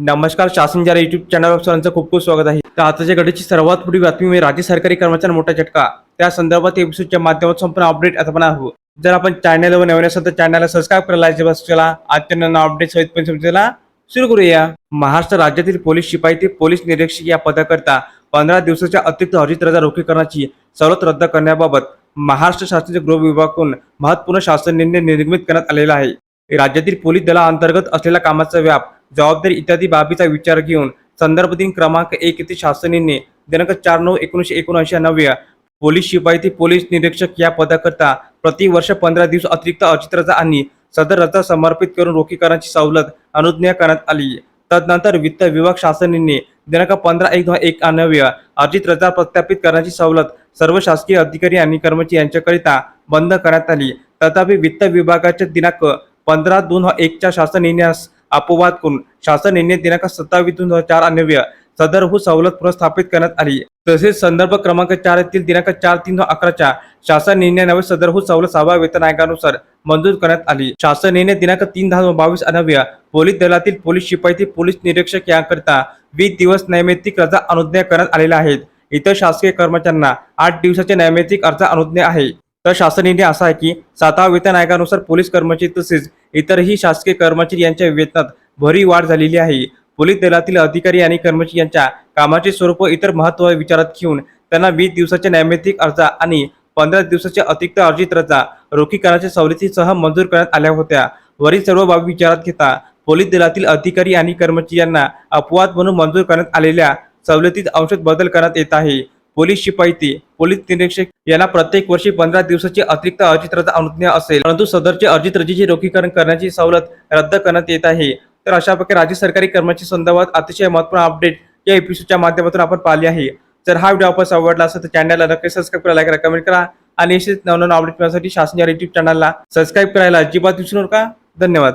नमस्कार शासन जरा युट्यूब चॅनलवर सर्वांचं खूप खूप स्वागत आहे. तर आताच्या घडीची सर्वात मोठी बातमी म्हणजे राज्य सरकारी कर्मचाऱ्यांना मोठा झटका. त्या संदर्भात एपिसोडच्या माध्यमात संपूर्ण अपडेट आता पण आहोत. जर आपण चॅनलवर नवीन असाल तर चॅनलला सबस्क्राईब करायला लाईक बस चला आजच्या नवीन अपडेट सहित पण समजेला सुरू करूया. महाराष्ट्र राज्यातील पोलीस शिपाई ते पोलीस निरीक्षक या पदाकरता पंधरा दिवसाच्या अतिरिक्त हरित रजा रोखीकरणाची सवलत रद्द करण्याबाबत महाराष्ट्र शासनाच्या गृह विभागाकडून महत्त्वपूर्ण शासन निर्णय निर्मित करण्यात आलेला आहे. राज्यातील पोलीस दलाअंतर्गत असलेल्या कामाचा व्याप जबाबदारी इत्यादी बाबीचा विचार घेऊन संदर्भ दिन क्रमांक एक येथे शासनाने दिनांक चार नऊ एकोणीसशे एकोणऐंशी नव्या पोलीस शिपाई ते पोलीस निरीक्षक या पदाकरता प्रतिवर्ष पंधरा दिवस अतिरिक्त अर्जित रजा आणि सदर रजा समर्पित करून रोखीकरणाची सवलत अनुज्ञा करण्यात आली. तदनंतर वित्त विभाग शासनाने दिनांक पंधरा एक दोन एक नव्या अर्जित रजा प्रस्थापित करण्याची सवलत सर्व शासकीय अधिकारी आणि कर्मचारी यांच्याकरिता बंद करण्यात आली. तथापि वित्त विभागाच्या दिनांक पंधरा दोन एकच्या शासन निर्णयास अपवाद करून शासन निर्णय दिनांक सत्तावीस दोन हजार चार अन्वय सदरहून हो सवलत पुनर्स्थापित करण्यात आली. तसेच संदर्भ क्रमांक चार येथील दिनांक चार तीन अकराच्या शासन निर्णयानवे सदरहून हो सवलत सहाव्या वेतन आयोगानुसार मंजूर करण्यात आली. शासन निर्णय दिनांक तीन दहा बावीस अनव्य पोलीस दलातील पोलीस शिपाईतील पोलीस निरीक्षक याकरिता वीस दिवस नैमित्तिक रजा अनुज्ञा करण्यात आलेल्या आहेत इतर शासकीय कर्मचाऱ्यांना आठ दिवसाचे नैमित्तिक अर्ज अनुज्ञा आहे. तर शासन निर्णय असा आहे की सातवा वेतन आयोगानुसार पोलीस कर्मचारी तसेच इतरही शासकीय कर्मचारी यांच्या वेतनात भरी वाढ झालेली आहे. पोलीस दलातील अधिकारी आणि कर्मचारी यांच्या कामाचे स्वरूप इतर महत्त्व विचारात घेऊन त्यांना वीस दिवसाच्या नैमित्तिक अर्जा आणि पंधरा दिवसाच्या अतिरिक्त अर्जित रजा रोखीकरणाच्या सवलतीसह मंजूर करण्यात आल्या होत्या. वरील सर्व बाबी विचारात घेता पोलीस दलातील अधिकारी आणि कर्मचारी यांना अपवाद म्हणून मंजूर करण्यात आलेल्या सवलतीत औषध बदल करण्यात येत आहे. पोलीस शिपाई पोलीस निरीक्षक यांना प्रत्येक वर्षी पंधरा दिवसाची अतिरिक्त अर्जित रजा अनुज्ञा असेल. परंतु सदरचे अर्जित रजेचे रोखीकरण करण्याची सवलत रद्द करण्यात येत आहे. तर अशा प्रकारे राज्य सरकारी कर्मचारी संदर्भात अतिशय महत्त्वपूर्ण अपडेट या एपिसोडच्या माध्यमातून आपण पाहिले आहे. जर हा व्हिडिओ आपण आवडला असेल तर चॅनलला नक्की सबस्क्राईब करा लाईक करा कमेंट करा आणि असेच नवनवीन अपडेट मिळण्यासाठी शासनाच्या युट्यूब चॅनलला सबस्क्राईब करायला अजिबात विसरू नका. धन्यवाद.